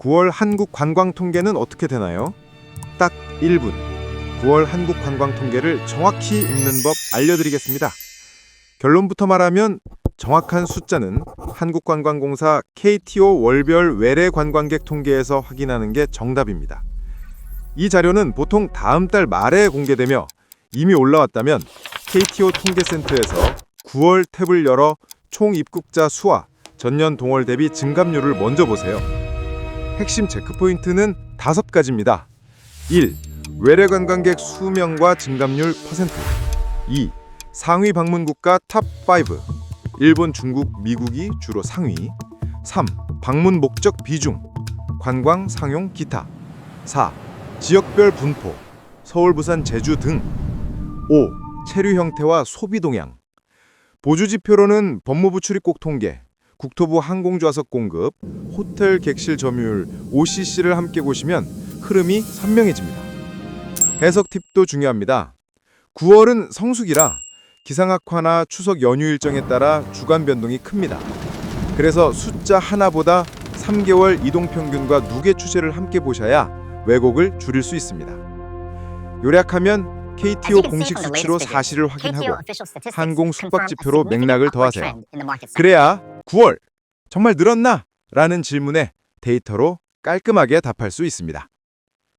9월 한국 관광 통계는 어떻게 되나요? 딱 1분. 9월 한국 관광 통계를 정확히 읽는 법 알려드리겠습니다. 결론부터 말하면 정확한 숫자는 한국관광공사 KTO 월별 외래 관광객 통계에서 확인하는 게 정답입니다. 이 자료는 보통 다음 달 말에 공개되며 이미 올라왔다면 KTO 통계센터에서 9월 탭을 열어 총 입국자 수와 전년 동월 대비 증감률을 먼저 보세요. 핵심 체크 포인트는 다섯 가지입니다. 1. 외래 관광객 수명과 증감률 퍼센트. 2. 상위 방문 국가 탑5. 일본, 중국, 미국이 주로 상위. 3. 방문 목적 비중. 관광, 상용, 기타. 4. 지역별 분포. 서울, 부산, 제주 등. 5. 체류 형태와 소비 동향. 보조 지표로는 법무부 출입국 통계, 국토부 항공좌석 공급, 호텔 객실 점유율, OCC를 함께 보시면 흐름이 선명해집니다. 해석 팁도 중요합니다. 9월은 성수기라 기상악화나 추석 연휴 일정에 따라 주간 변동이 큽니다. 그래서 숫자 하나보다 3개월 이동 평균과 누계 추세를 함께 보셔야 왜곡을 줄일 수 있습니다. 요약하면 KTO 공식 수치로 사실을 확인하고 항공 숙박 지표로 맥락을 더하세요. 그래야 9월 정말 늘었나? 라는 질문에 데이터로 깔끔하게 답할 수 있습니다.